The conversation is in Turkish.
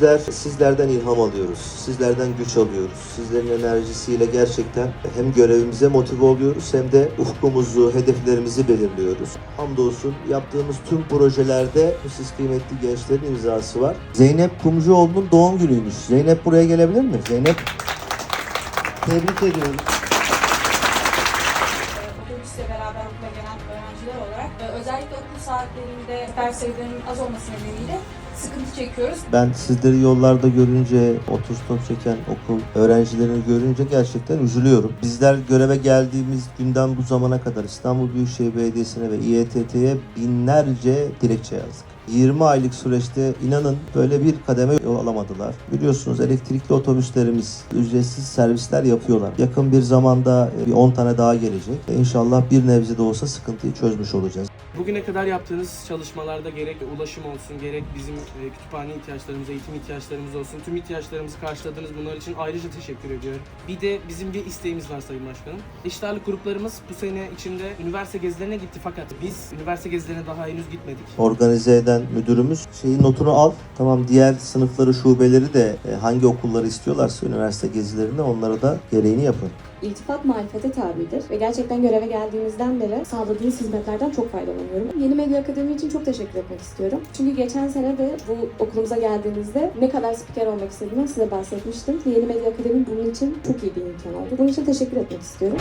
Bizler sizlerden ilham alıyoruz, sizlerden güç alıyoruz. Sizlerin enerjisiyle gerçekten hem görevimize motive oluyoruz hem de ufkumuzu, hedeflerimizi belirliyoruz. Hamdolsun yaptığımız tüm projelerde siz kıymetli gençlerin imzası var. Zeynep Kumcuoğlu'nun doğum günüymüş. Zeynep buraya gelebilir mi? Zeynep tebrik ediyorum. Öğrenciler olarak e, özellikle okul saatlerinde ders sayılarının az olması nedeniyle sıkıntı çekiyoruz. Ben sizleri yollarda görünce, otostop çeken okul öğrencilerini görünce gerçekten üzülüyorum. Bizler göreve geldiğimiz günden bu zamana kadar İstanbul Büyükşehir Belediyesi'ne ve İETT'ye binlerce dilekçe yazdık. 20 aylık süreçte inanın böyle bir kademe yol alamadılar. Biliyorsunuz elektrikli otobüslerimiz ücretsiz servisler yapıyorlar. Yakın bir zamanda bir 10 tane daha gelecek. İnşallah bir nebze de olsa sıkıntıyı çözmüş olacağız. Bugüne kadar yaptığınız çalışmalarda gerek ulaşım olsun, gerek bizim e, kütüphane ihtiyaçlarımız, eğitim ihtiyaçlarımız olsun, tüm ihtiyaçlarımızı karşıladınız. Bunlar için ayrıca teşekkür ediyorum. Bir de bizim bir isteğimiz var Sayın Başkanım. Eşit ağırlık gruplarımız bu sene içinde üniversite gezilerine gitti fakat biz üniversite gezilerine daha henüz gitmedik. organize eden müdürümüz şeyin notunu al. Tamam diğer sınıfları, şubeleri de e, hangi okulları istiyorlarsa üniversite gezilerinde onlara da gereğini yapın. İltifat marifete tabidir ve gerçekten göreve geldiğimizden beri sağladığınız hizmetlerden çok faydalanıyorum. Yeni Medya Akademi için çok teşekkür etmek istiyorum. Çünkü geçen sene de bu okulumuza geldiğinizde ne kadar spiker olmak istediğimden size bahsetmiştim. Yeni Medya Akademi bunun için çok iyi bir imkan oldu. Bunun için teşekkür etmek istiyorum.